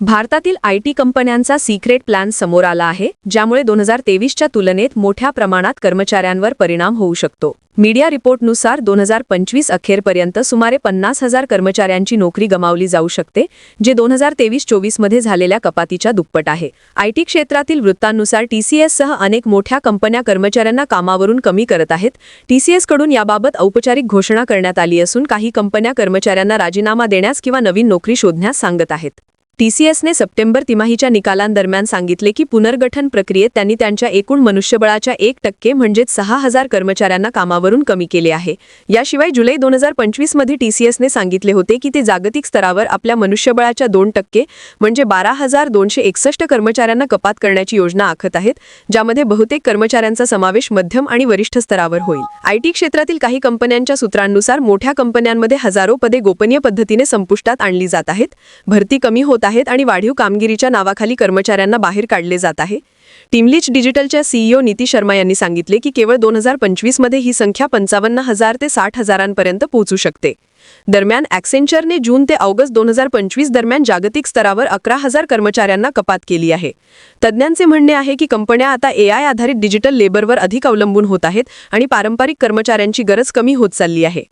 भारतातील I T कंपन्यांचा secret plan समोर आला आहे ज्यामुळे दोन हजार तेवीसच्या तुलनेत मोठ्या प्रमाणात कर्मचाऱ्यांवर परिणाम होऊ शकतो. मीडिया रिपोर्टनुसार दोन हजार पंचवीस अखेरपर्यंत सुमारे पन्नास हजार कर्मचाऱ्यांची नोकरी गमावली जाऊ शकते जे दोन हजार तेवीस चोवीसमध्ये झालेल्या कपातीच्या दुप्पट आहे. आय टी क्षेत्रातील वृत्तांनुसार टीसीएससह अनेक मोठ्या कंपन्या कर्मचाऱ्यांना कामावरून कमी करत आहेत. टीसीएसकडून याबाबत औपचारिक घोषणा करण्यात आली असून काही कंपन्या कर्मचाऱ्यांना राजीनामा देण्यास किंवा नवीन नोकरी शोधण्यास सांगत आहेत. टीसीएसने सप्टेंबर तिमाहीच्या निकालांदरम्यान सांगितले की पुनर्गठन प्रक्रियेत त्यांनी त्यांच्या एकूण मनुष्यबळाच्या एक टक्के म्हणजेच सहा हजार कर्मचाऱ्यांना कामावरून कमी केले आहे. याशिवाय जुलै दोन हजार पंचवीसमध्ये टीसीएसने सांगितले होते की ते जागतिक स्तरावर आपल्या मनुष्यबळाच्या दोन टक्के म्हणजे बारा हजार दोनशे एकसष्ट कर्मचाऱ्यांना कपात करण्याची योजना आखत आहेत ज्यामध्ये बहुतेक कर्मचाऱ्यांचा समावेश मध्यम आणि वरिष्ठ स्तरावर होईल. आयटी क्षेत्रातील काही कंपन्यांच्या सूत्रांनुसार मोठ्या कंपन्यांमध्ये हजारो पदे गोपनीय पद्धतीने संपुष्टात आणली जात आहेत भरती कमी होत आहेत आणि वाढीव कामगिरीच्या नावाखाली कर्मचाऱ्यांना बाहेर काढले जात आहे. टीमलीच डिजिटलच्या सीईओ नीती शर्मा यांनी सांगितले की केवळ दोन हजार पंचवीसमध्ये ही संख्या पंचावन्न हजार ते साठ हजारांपर्यंत पोहोचू शकते. दरम्यान ॲक्सेंचरने जून ते ऑगस्ट दोन हजार पंचवीस दरम्यान जागतिक स्तरावर अकरा हजार कर्मचाऱ्यांना कपात केली आहे. तज्ज्ञांचे म्हणणे आहे की कंपन्या आता एआय आधारित डिजिटल लेबरवर अधिक अवलंबून होत आहेत आणि पारंपरिक कर्मचाऱ्यांची गरज कमी होत चालली आहे.